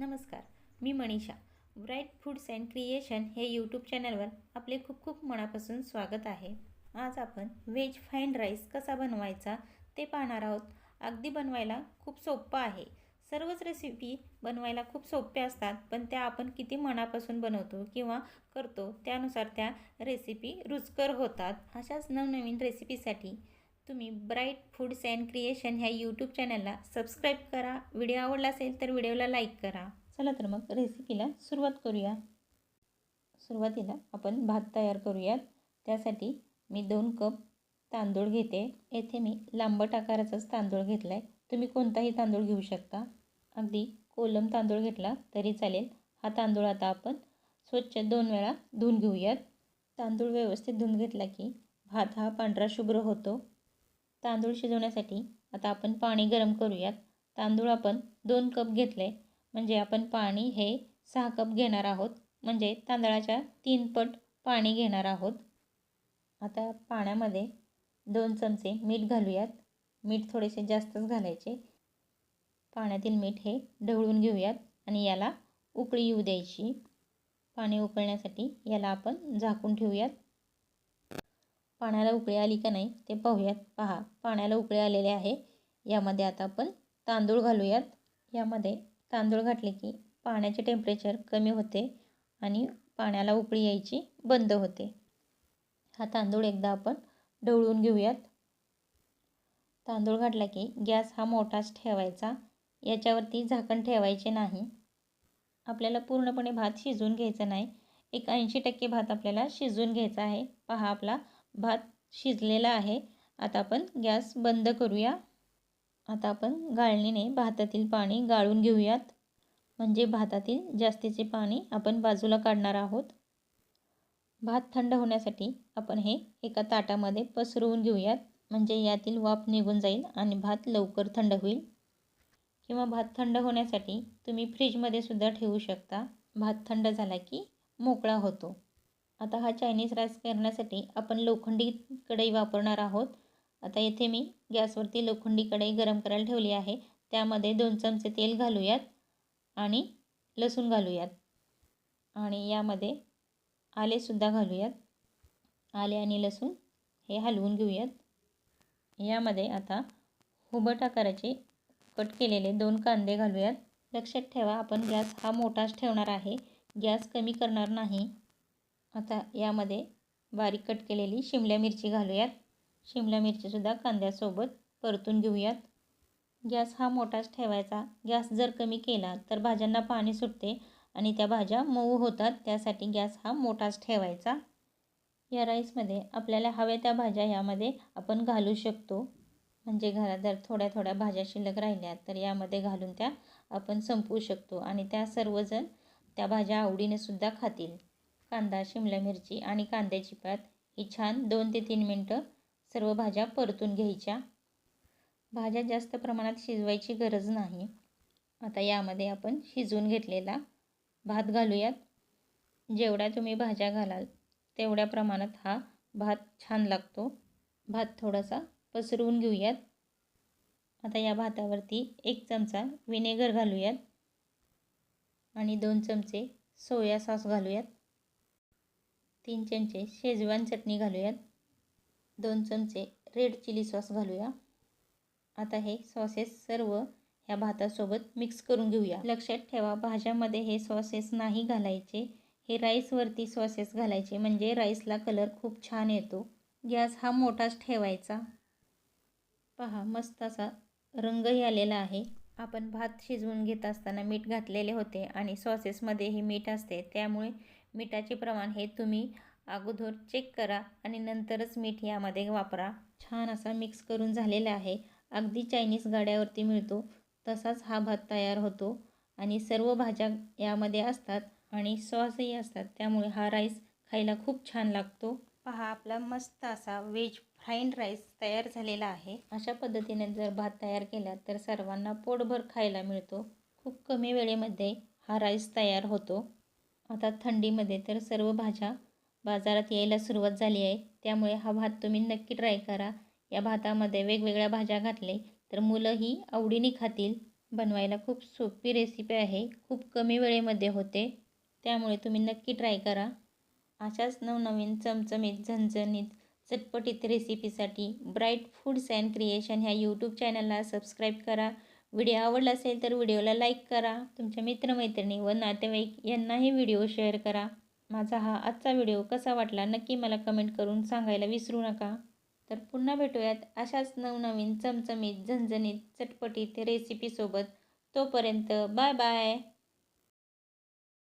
नमस्कार मी Manisha. Bright foods and creation हे YouTube चॅनलवर आपले खूप खूप मनापासून स्वागत आहे. आज आपण व्हेज फाईन राईस कसा बनवायचा ते पाहणार आहोत. अगदी बनवायला खूप सोपं आहे. सर्वच रेसिपी बनवायला खूप सोप्या असतात पण त्या आपण किती मनापासून बनवतो किंवा करतो त्यानुसार त्या रेसिपी रुचकर होतात. अशाच नवनवीन रेसिपीसाठी तुम्ही ब्राईट फूड्स अँड क्रिएशन ह्या यूट्यूब चॅनलला सबस्क्राईब करा. व्हिडिओ आवडला असेल तर व्हिडिओला लाईक करा. चला तर मग रेसिपीला सुरुवात करूया. सुरुवातीला आपण भात तयार करूयात. त्यासाठी मी दोन कप तांदूळ घेते. येथे मी लांबट आकाराचाच तांदूळ घेतला आहे तुम्ही कोणताही तांदूळ घेऊ शकता. अगदी कोलम तांदूळ घेतला तरी चालेल. हा तांदूळ आता आपण स्वच्छ दोन वेळा धुवून घेऊयात. तांदूळ व्यवस्थित धुवून घेतला की भात हा पांढरा शुभ्र होतो. तांदूळ शिजवण्यासाठी आता आपण पाणी गरम करूयात. तांदूळ आपण दोन कप घेतले. म्हणजे आपण पाणी हे सहा कप घेणार आहोत. म्हणजे तांदळाच्या तीन पट पाणी घेणार आहोत. आता पाण्यामध्ये दोन चमचे मीठ घालूयात. मीठ थोडेसे जास्तच घालायचे. पाण्यातील मीठ हे ढवळून घेऊयात आणि याला उकळी येऊ द्यायची. पाणी उकळण्यासाठी याला आपण झाकून ठेवूयात. पाण्याला उकळी आली का नाही ते पाहूयात. पहा पाण्याला उकळी आलेले आहे. यामध्ये आता आपण तांदूळ घालूयात. यामध्ये तांदूळ घातले की पाण्याचे टेम्परेचर कमी होते आणि पाण्याला उकळी यायची बंद होते. हा तांदूळ एकदा आपण ढवळून घेऊयात. तांदूळ घातला की गॅस हा मोठाच ठेवायचा. याच्यावरती झाकण ठेवायचे नाही. आपल्याला पूर्णपणे भात शिजवून घ्यायचा नाही. एक ऐंशी टक्के भात आपल्याला शिजवून घ्यायचा आहे. पहा आपला भात शिजलेला आहे. आता आपण गॅस बंद करूया. आता आपण गाळणीने भातातील पाणी गाळून घेऊयात. म्हणजे भातातील जास्तीचे पाणी आपण बाजूला काढणार आहोत. भात थंड होण्यासाठी आपण हे एका ताटामध्ये पसरवून घेऊयात. म्हणजे यातील वाफ निघून जाईल आणि भात लवकर थंड होईल. किंवा भात थंड होण्यासाठी तुम्ही फ्रीजमध्ये सुद्धा ठेवू शकता. भात थंड झाला की मोकळा होतो. आता हा चायनीज राईस करण्यासाठी आपण लोखंडी कढई वापरणार आहोत. आता येथे मी गॅसवरती लोखंडी कढई गरम करायला ठेवली आहे. त्यामध्ये दोन चमचे तेल घालूयात आणि लसूण घालूयात. आणि यामध्ये आलेसुद्धा घालूयात. आले आणि लसूण हे हलवून घेऊयात. यामध्ये आता हुबट आकाराचे कट केलेले दोन कांदे घालूयात. लक्षात ठेवा आपण गॅस हा मोठाच ठेवणार आहे. गॅस कमी करणार नाही. आता यामध्ये बारीक कट केलेली शिमला मिरची घालूयात. शिमला मिरचीसुद्धा कांद्यासोबत परतून घेऊयात. गॅस हा मोठाच ठेवायचा. गॅस जर कमी केला तर भाज्यांना पाणी सुटते आणि त्या भाज्या मऊ होतात. त्यासाठी गॅस हा मोठाच ठेवायचा. या राईसमध्ये आपल्याला हव्या त्या भाज्या यामध्ये आपण घालू शकतो. म्हणजे घरात जर थोड्या थोड्या भाज्या शिल्लक राहिल्या तर यामध्ये घालून त्या आपण संपवू शकतो आणि त्या सर्वजण त्या भाज्या आवडीने सुद्धा खातील. कांदा शिमला मिरची आणि कांद्याची पात ही छान दोन ते तीन मिनटं सर्व भाज्या परतून घ्यायच्या. भाज्या जास्त प्रमाणात शिजवायची गरज नाही. आता यामध्ये आपण शिजवून घेतलेला भात घालूयात. जेवढ्या तुम्ही भाज्या घालाल तेवढ्या प्रमाणात हा भात छान लागतो. भात थोडासा पसरवून घेऊयात. आता या भातावरती एक चमचा विनेगर घालूयात आणि दोन चमचे सोया सॉस घालूयात. तीन चमचे शेजवान चटणी घालूयात. दोन चमचे रेड चिली सॉस घालूया. आता हे सॉसेस सर्व ह्या भातासोबत मिक्स करून घेऊया. लक्षात ठेवा भाज्यामध्ये हे सॉसेस नाही घालायचे. हे राईसवरती सॉसेस घालायचे. म्हणजे राईसला कलर खूप छान येतो. गॅस हा मोठाच ठेवायचा. पहा मस्त असा रंगही आलेला आहे. आपण भात शिजवून घेत असताना मीठ घातलेले होते आणि सॉसेसमध्येही मीठ असते. त्यामुळे मिठाचे प्रमाण हे तुम्ही अगोदर चेक करा आणि नंतरच मीठ यामध्ये वापरा. छान असा मिक्स करून झालेला आहे. अगदी चायनीज गाड्यावरती मिळतो. तसाच हा भात तयार होतो. आणि सर्व भाज्या यामध्ये असतात आणि सॉसही असतात. त्यामुळे हा राईस खायला खूप छान लागतो. पहा आपला मस्त असा व्हेज फ्राईड राईस तयार झालेला आहे. अशा पद्धतीने जर भात तयार केला तर सर्वांना पोटभर खायला मिळतो. खूप कमी वेळेमध्ये हा राईस तयार होतो. आता थंडीमध्ये तर सर्व भाज्या बाजारात यायला सुरुवात झाली आहे. त्यामुळे हा भात तुम्ही नक्की ट्राय करा. या भातामध्ये वेगवेगळ्या भाज्या घातले तर मुलंही आवडीने खातील. बनवायला खूप सोपी रेसिपी आहे. खूप कमी वेळेमध्ये होते. त्यामुळे तुम्ही नक्की ट्राय करा. अशाच नवनवीन चमचमीत झणझणीत चटपटीत रेसिपीसाठी ब्राईट फूड्स अँड क्रिएशन ह्या यूट्यूब चॅनलला सबस्क्राईब करा. व्हिडिओ आवडला असेल तर व्हिडिओला लाईक करा. तुमच्या मित्रमैत्रिणी व नातेवाईक यांनाही व्हिडिओ शेअर करा. माझा हा आजचा व्हिडिओ कसा वाटला नक्की मला कमेंट करून सांगायला विसरू नका. तर पुन्हा भेटूयात अशाच नवनवीन चमचमीत झणझणीत चटपटीत रेसिपीसोबत तोपर्यंत बाय बाय.